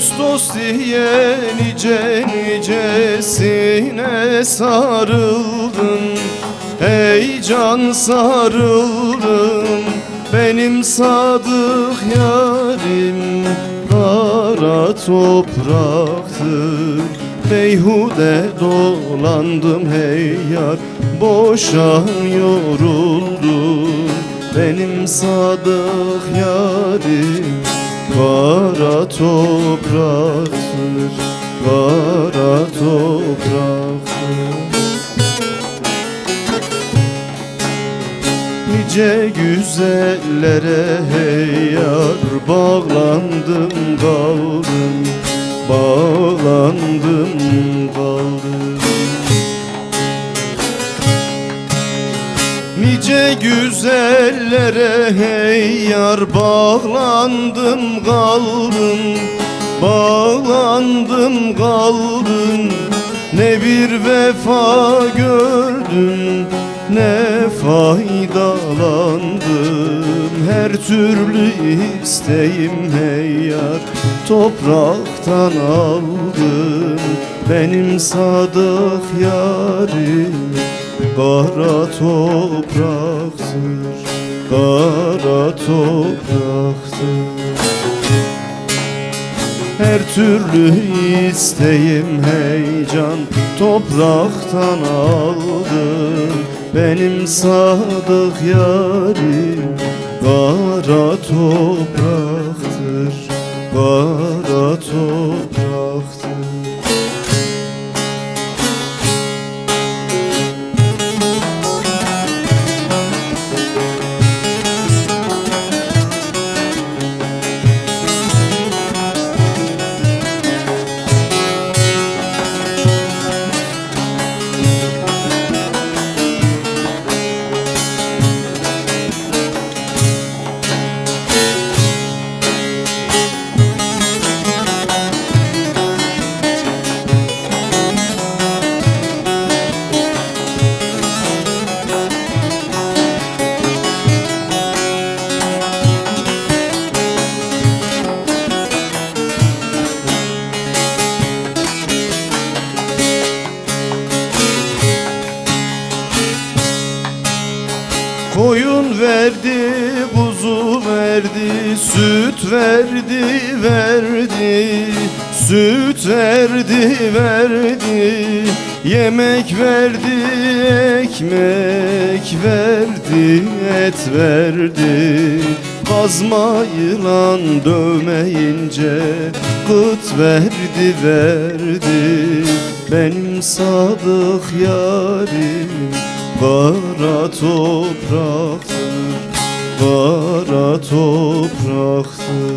Dost dost diye nice nicesine sarıldın. Ey can sarıldın benim sadık yarim Kara topraktır Beyhude dolandım hey yar Boşa yoruldum. Benim sadık yarim Kara topraktır Kara topraktır Nice güzellere hey yar Bağlandım kaldım Bağlandım kaldım Nice güzellere hey yar Bağlandım kaldım Bağlandım kaldım Ne bir vefa gördüm Ne faydalandım. Her türlü isteğim hey yar Topraktan aldım. Benim sadık yarim Kara topraktır Kara topraktır her türlü isteğim heyecan Topraktan aldım Benim sadık yarim Kara topraktır Kara topraktır Koyun verdi, kuzu verdi, süt verdi, verdi, süt verdi, verdi, yemek verdi, ekmek verdi, et verdi. Kazma yılan dövmeyince kıt verdi, verdi, benim sadık yarim. Kara topraktır, kara topraktır